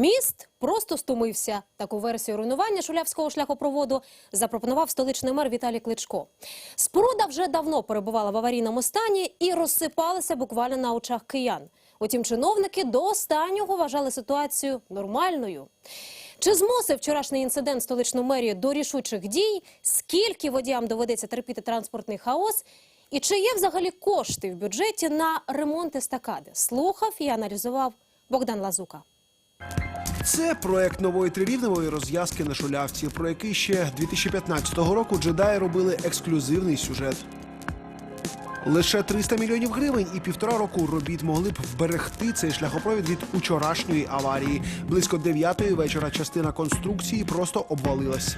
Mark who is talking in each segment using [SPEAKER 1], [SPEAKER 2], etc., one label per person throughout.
[SPEAKER 1] Міст просто стомився. Таку версію руйнування шулявського шляхопроводу запропонував столичний мер Віталій Кличко. Споруда вже давно перебувала в аварійному стані і розсипалася буквально на очах киян. Утім, чиновники до останнього вважали ситуацію нормальною. Чи змусив вчорашній інцидент столичну мерію до рішучих дій? Скільки водіям доведеться терпіти транспортний хаос? І чи є взагалі кошти в бюджеті на ремонт естакади? Слухав і аналізував Богдан Лазука.
[SPEAKER 2] Це проект нової трирівневої розв'язки на шулявці, про який ще 2015 року джедаї робили ексклюзивний сюжет. Лише 300 мільйонів гривень і півтора року робіт могли б вберегти цей шляхопровід від учорашньої аварії. Близько 9 вечора частина конструкції просто обвалилась.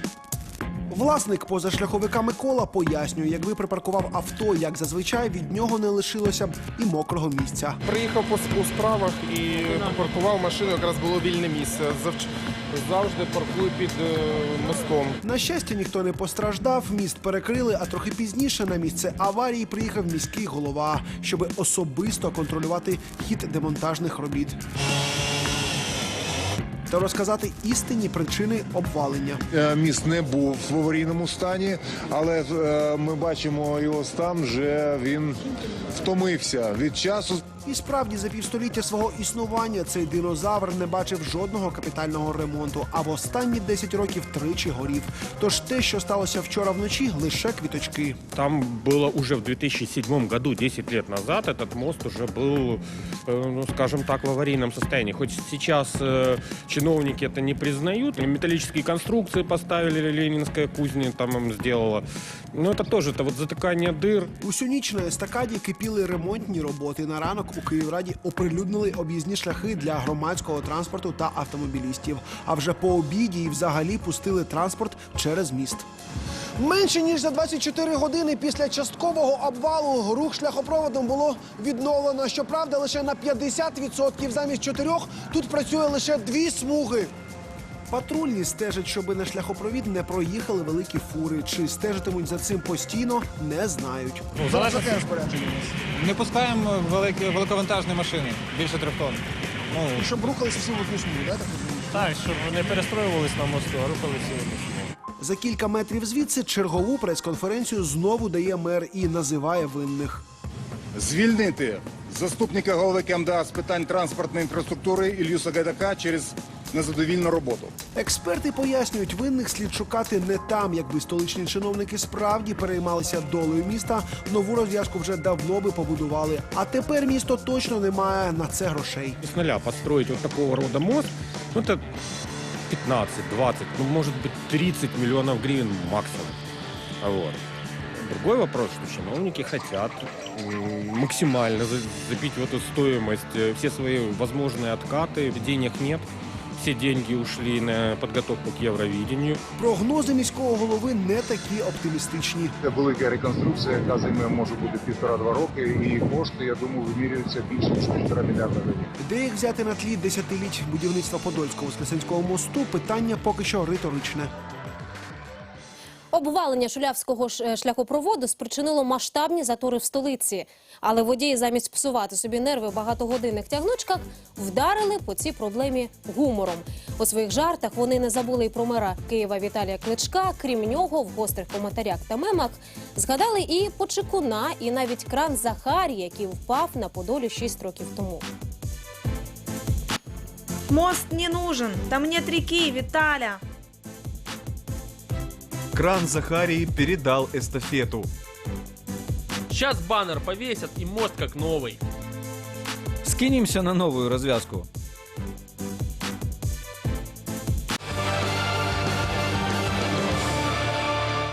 [SPEAKER 2] Власник позашляховика Микола пояснює, якби припаркував авто, як зазвичай, від нього не лишилося б і мокрого місця.
[SPEAKER 3] Приїхав по, у справах і попаркував машину, якраз було вільне місце. Завжди паркую під е, мостом.
[SPEAKER 2] На щастя, ніхто не постраждав. Міст перекрили, а трохи пізніше на місце аварії приїхав міський голова, щоб особисто контролювати хід демонтажних робіт. Та розказати істинні причини обвалення.
[SPEAKER 4] Е, Міст не був в аварійному стані, але е, ми бачимо його стан. Вже він втомився від часу.
[SPEAKER 2] І справді за півстоліття свого існування цей динозавр не бачив жодного капітального ремонту, а в останні 10 років тричі горів. Тож те, що сталося вчора вночі, лише квіточки.
[SPEAKER 5] Там было уже в 2007 году, 10 лет назад, этот мост уже был, э, ну, скажем так, в аварийном состоянии. Хоть сейчас э, чиновники это не признают, и металлические конструкции поставили, Ленинская кузня там им сделала. Но это тоже это вот затыкание дыр.
[SPEAKER 2] Усю ніч на естакаді кипіли ремонтні роботи. На ранок у Київраді оприлюднили об'їзні шляхи для громадського транспорту та автомобілістів. А вже по обіді і взагалі пустили транспорт через міст. Менше ніж за 24 години після часткового обвалу рух шляхопроводом було відновлено. Щоправда, лише на 50% замість чотирьох тут працює лише дві смуги. Патрульні стежать, щоби на шляхопровід не проїхали великі фури. Чи стежитимуть за цим постійно, не знають.
[SPEAKER 6] Ну, залежно не пускаємо великі великовантажні машини більше трьох тонн. Ну
[SPEAKER 2] Щоб рухалися всі в одну смугу, да? так?
[SPEAKER 7] Так, щоб вони перестроювались на мосту, а рухалися вони.
[SPEAKER 2] За кілька метрів звідси чергову прес-конференцію знову дає мер і називає винних.
[SPEAKER 4] Звільнити заступника голови КМДА з питань транспортної інфраструктури Ілью Сагайдака через незадовільну роботу.
[SPEAKER 2] Експерти пояснюють, винних слід шукати не там, якби столичні чиновники справді переймалися долею міста. Нову розв'язку вже давно би побудували. А тепер місто точно не має на це грошей.
[SPEAKER 5] И с нуля построить вот такого рода мост, ну это 15, 20, ну может быть 30 миллионов гривен максимум. А Вот. Другой вопрос, что чиновники хотят м, максимально за- забить в эту стоимость э, все свои возможные откаты, денег нет. Все деньги ушли на підготовку к Євровіденню.
[SPEAKER 2] Прогнози міського голови не такі оптимістичні.
[SPEAKER 4] Це велика реконструкція, яка займе може бути півтора-два роки, і кошти, я думаю, вимірюються більше ніж півтора мільярда гривень.
[SPEAKER 2] Де їх взяти на тлі десятиліть будівництва Подольського Воскресенського мосту? Питання поки що риторичне.
[SPEAKER 1] Обвалення шулявського е, шляхопроводу спричинило масштабні затори в столиці. Але водії замість псувати собі нерви в багатогодинних тягнучках вдарили по цій проблемі гумором. У своїх жартах вони не забули і про мера Києва Віталія Кличка. Крім нього, в гострих коментарях та мемах згадали і Почекуна, і навіть кран Захарі, який впав на Подолі 6 років тому.
[SPEAKER 8] Мост не нужен, там нет реки, Виталя.
[SPEAKER 9] Кран Захарии передал эстафету.
[SPEAKER 7] Сейчас баннер повесят и мост как новый.
[SPEAKER 6] Скинемся на новую розв'язку.